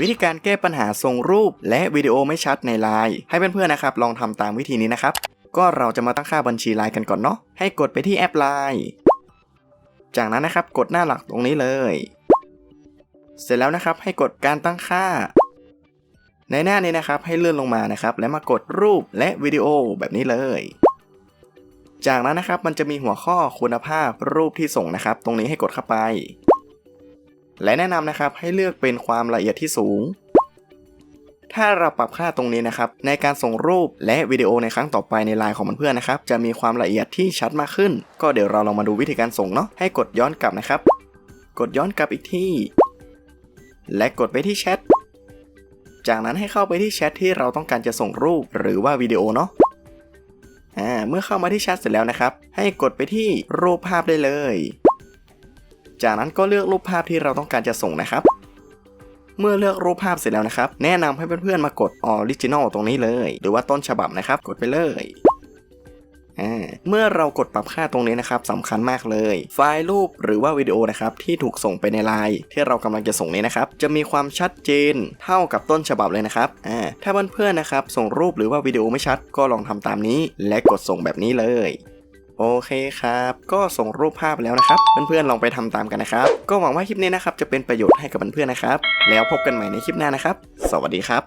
วิธีการแก้ปัญหาส่งรูป และวิดีโอไม่ชัดในไลน์ให้เพื่อนๆนะครับลองทำตามวิธีนี้นะครับ ก็เราจะมาตั้งค่าบัญชีไลน์กันก่อนเนาะให้กดไปที่แอปไลน์จากนั้นนะครับกดหน้าหลักตรงนี้เลย เสร็จแล้วนะครับให้กดการตั้งค่า ในหน้านี้นะครับให้เลื่อนลงมานะครับ และมากดรูปและวิดีโอแบบนี้เลย จากนั้นนะครับมันจะมีหัวข้อคุณภาพรูปที่ส่งนะครับ ตรงนี้ให้กดเข้าไป และแนะนำนะครับให้เลือกเป็นความละเอียดที่สูง ถ้าเราปรับค่าตรงนี้นะครับ ในการส่งรูปและวิดีโอในครั้งต่อไปในไลน์ของเพื่อนๆนะครับ จะมีความละเอียดที่ชัดมากขึ้น ก็เดี๋ยวเราลองมาดูวิธีการส่งเนาะให้กดย้อนกลับนะครับ กดย้อนกลับอีกที่ และกดไปที่แชทจากนั้นให้เข้าไปที่แชทที่เราต้องการจะส่งรูปหรือว่าวิดีโอเนาะอ่าเมื่อเข้ามาที่แชทเสร็จแล้วนะครับ ให้กดไปที่รูปภาพได้เลย จากนั้นก็เลือกรูปภาพที่เราต้องการจะส่งนะครับ เมื่อเลือกรูปภาพเสร็จแล้วนะครับ แนะนำให้เพื่อนๆมากด Original ตรงนี้เลย หรือว่าต้นฉบับนะครับ กดไปเลยอ่าเมื่อเรากดปรับค่าตรงนี้นะครับสำคัญมากเลย ไฟล์รูปหรือว่าวิดีโอนะครับที่ถูกส่งไปในไลน์ที่เรากำลังจะส่งนี้นะครับ จะมีความชัดเจนเท่ากับต้นฉบับเลยนะครับอ่าถ้าเพื่อนๆนะครับ ส่งรูปหรือว่าวิดีโอไม่ชัดก็ลองทำตามนี้ และกดส่งแบบนี้เลย โอเคครับ ก็ส่งรูปภาพแล้วนะครับ เพื่อนๆลองไปทำตามกันนะครับ ก็หวังว่าคลิปนี้นะครับจะเป็นประโยชน์ให้กับเพื่อนๆนะครับ แล้วพบกันใหม่ในคลิปหน้านะครับ สวัสดีครับ